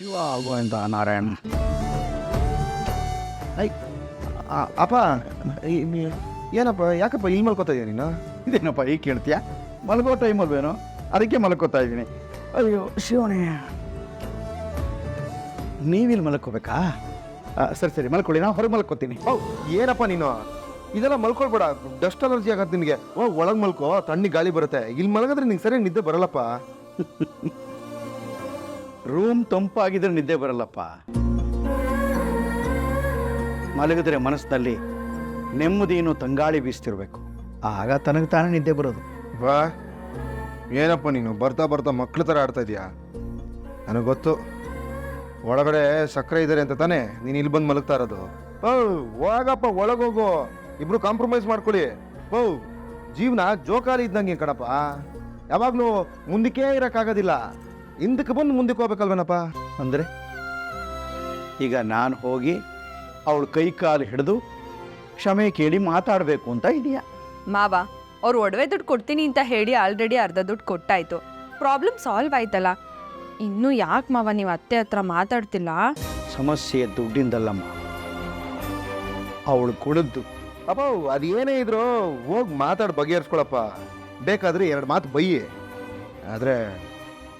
Shiva Govinda Narayana. I ಅಪ್ಪ ಏನಪ್ಪ ಯಾಕಪ್ಪ ಇಲ್ಲಿ ಮಲ್ಕೋತಾ ಇದೀಯ ನೀನು? ಇದೇನಪ್ಪ ಈಗ ಕೇಳ್ತೀಯ? ಮಲಗೋ ಟೈಮಲ್ವೇನೋ ಅದಕ್ಕೆ ಮಲ್ಕೋತಾ ಇದ್ದೀನಿ. ಅಯ್ಯೋ ಶಿವನೇ. ನೀವಿಲ್ಲಿ ಮಲ್ಕೋಬೇಕಾ? ಸರಿ ಸರಿ ಮಲ್ಕೊಳ್ಳಿ ನಾನು ಹೊರಗೆ ಮಲ್ಕೋತೀನಿ. ಓ ಏನಪ್ಪ ನೀನು? ಇದೆಲ್ಲ ಮಲ್ಕೊಳ್ಬೇಡ ಡಸ್ಟ್ ಅಲರ್ಜಿ ಆಗತ್ತೆ ನಿನಗೆ. ಓ ಒಳಗೆ ಮಲ್ಕೋ ತಣ್ಣಿ ಗಾಳಿ ಬರುತ್ತೆ. ಇಲ್ಲಿ ಮಲಗಿದ್ರೆ ನಿಂಗೆ ಸರಿಯಾಗಿ ನಿದ್ದೆ ಬರಲ್ಲಪ್ಪ. ರೂಮ್ ತಂಪಾಗಿದ್ರೆ ನಿದ್ದೆ ಬರಲ್ಲಪ್ಪ. ಮಲಗಿದ್ರೆ ಮನಸ್ಸಿನಲ್ಲಿ ನೆಮ್ಮದಿಯನ್ನು ತಂಗಾಳಿ ಬೀಸ್ತಿರ್ಬೇಕು. ಆಗ ತನಗೆ ತಾನೇ ನಿದ್ದೆ ಬರೋದು. ಬಾ. ಏನಪ್ಪ ನೀನು ಬರ್ತಾ ಬರ್ತಾ ಮಕ್ಳ ಥರ ಆಡ್ತಾ ಇದೀಯಾ? ನನಗೆ ಗೊತ್ತು. ಒಳಗಡೆ ಸಕ್ಕರೆ ಇದ್ದಾರೆ ಅಂತ ತಾನೇ ನೀನು ಇಲ್ಲಿ ಬಂದು ಮಲಗ್ತಾ ಇರೋದು. ಓ, ಹೋಗಪ್ಪ ಒಳಗೋಗು ಇಬ್ರು ಕಾಂಪ್ರಮೈಸ್ ಮಾಡ್ಕೊಳ್ಳಿ. ಓ, ಜೀವನ ಜೋಕಾಲಿ ಇದ್ದಂಗೆ ಕಣಪ್ಪ. ಯಾವಾಗಲೂ ಮುಂದಕ್ಕೆ ಇರೋಕ್ಕಾಗೋದಿಲ್ಲ. ಹಿಂದಕ್ಕೆ ಬಂದು ಮುಂದಕ್ಕೆ ಹೋಗ್ಬೇಕಲ್ವೇನಪ್ಪ? ಅಂದರೆ? ಈಗ ನಾನು ಹೋಗಿ ಅವಳ ಕೈ ಕಾಲು ಹಿಡಿದು ಕ್ಷಮೆ ಕೇಳಿ ಮಾತಾಡಬೇಕು ಅಂತ ಇದೆಯಾ ಮಾವ ಅವ್ರು ಒಡವೆ ದುಡ್ಡು ಕೊಡ್ತೀನಿ ಅಂತ ಹೇಳಿ ಆಲ್ರೆಡಿ ಅರ್ಧ ದುಡ್ಡು ಕೊಟ್ಟಾಯ್ತು. ಪ್ರಾಬ್ಲಮ್ ಸಾಲ್ವ್ ಆಯ್ತಲ್ಲ? ಇನ್ನು ಯಾಕೆ ಮಾವ ನೀವು ಅತ್ತೆ ಹತ್ರ ಮಾತಾಡ್ತಿಲ್ಲ? ಸಮಸ್ಯೆ ದುಡ್ಡಿಂದಲ್ಲಮ್ಮ. ಅವಳು ಕುಳಿದ್ದು ಅಪ್ಪ ಅದೇನೇ ಇದ್ರು ಹೋಗಿ ಮಾತಾಡಿ ಬಗೆಹರಿಸ್ಕೊಳಪ್ಪ. ಬೇಕಾದ್ರೆ ಎರಡು ಮಾತು ಬೈಯಿ. ಆದರೆ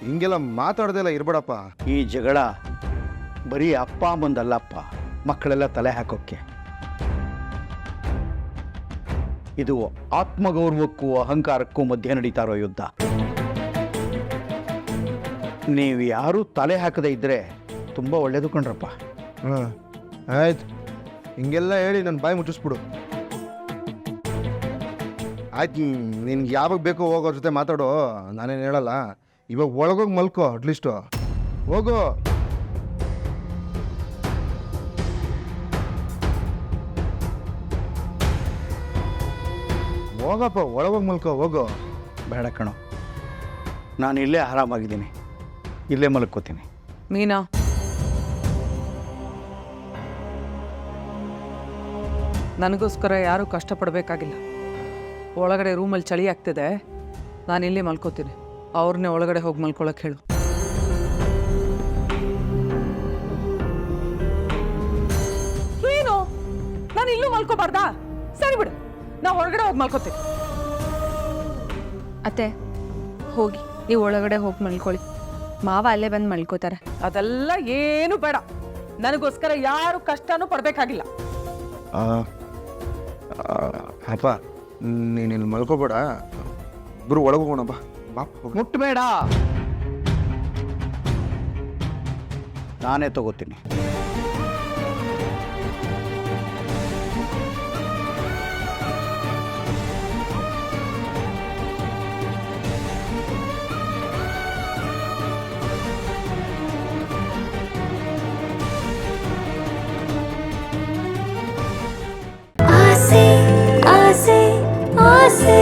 ಹಿಂಗೆಲ್ಲ ಮಾತಾಡ್ದೆಲ್ಲ ಇರ್ಬೇಡಪ್ಪ. ಈ ಜಗಳ ಬರೀ ಅಪ್ಪ ಅಮ್ಮಂದಲ್ಲಪ್ಪ ಮಕ್ಕಳೆಲ್ಲ ತಲೆ ಹಾಕೋಕ್ಕೆ. ಇದು ಆತ್ಮಗೌರವಕ್ಕೂ ಅಹಂಕಾರಕ್ಕೂ ಮಧ್ಯೆ ನಡೀತಾರೋ ಯುದ್ಧ. ನೀವು ಯಾರೂ ತಲೆ ಹಾಕದೆ ಇದ್ದರೆ ತುಂಬ ಒಳ್ಳೇದು ಕಣ್ರಪ್ಪ. ಹಾಂ ಆಯ್ತು. ಹಿಂಗೆಲ್ಲ ಹೇಳಿ ನನ್ನ ಬಾಯಿ ಮುಚ್ಚಿಸ್ಬಿಡು. ಆಯ್ತು ನಿನ್ಗೆ ಯಾವಾಗ ಬೇಕೋ ಹೋಗೋರ್ ಜೊತೆ ಮಾತಾಡೋ ನಾನೇನು ಹೇಳಲ್ಲ. ಇವಾಗ ಒಳಗೋಗಿ ಮಲ್ಕೋ ಅಟ್ಲೀಸ್ಟು ಹೋಗು. ಹೋಗಪ್ಪ ಒಳಗೋಗಿ ಮಲ್ಕೋ ಹೋಗು. ಬೇಡ ಕಣೋ. ನಾನು ಇಲ್ಲೇ ಆರಾಮಾಗಿದ್ದೀನಿ. ಇಲ್ಲೇ ಮಲ್ಕೋತೀನಿ. ಮೀನಾ. ನನಗೋಸ್ಕರ ಯಾರೂ ಕಷ್ಟಪಡಬೇಕಾಗಿಲ್ಲ. ಒಳಗಡೆ ರೂಮಲ್ಲಿ ಚಳಿ ಆಗ್ತಿದೆ. ನಾನು ಇಲ್ಲಿ ಮಲ್ಕೋತೀನಿ. ಅವ್ರನ್ನೇ ಒಳಗಡೆ ಹೋಗಿ ಮಲ್ಕೊಳಕ್ಕೆ ಹೇಳು. ಏನು ನಾನು ಇಲ್ಲೂ ಮಲ್ಕೋಬಾರ್ದಾ? ಸರಿ ಬಿಡು. ನಾ ಹೊರಗಡೆ ಹೋಗಿ ಮಲ್ಕೋತೀನಿ. ಅತ್ತೆ ಹೋಗಿ. ನೀವು ಒಳಗಡೆ ಹೋಗಿ ಮಲ್ಕೊಳ್ಳಿ ಮಾವ ಅಲ್ಲೇ ಬಂದು ಮಲ್ಕೋತಾರೆ. ಅದೆಲ್ಲ ಏನು ಬೇಡ. ನನಗೋಸ್ಕರ ಯಾರು ಕಷ್ಟನೂ ಪಡಬೇಕಾಗಿಲ್ಲ. ಅಪ್ಪ ನೀನು ಇಲ್ಲಿ ಮಲ್ಕೋಬೇಡ. ಇಬ್ಬರು ಒಳಗೆ ಹೋಗೋಣ ಬಾ ಬಾ ಹೋಗು. ಮುಟ್ಟಬೇಡ ನಾನೇ ತಗೋತೀನಿ. ಆಸೆ ಆಸೆ ಆಸೆ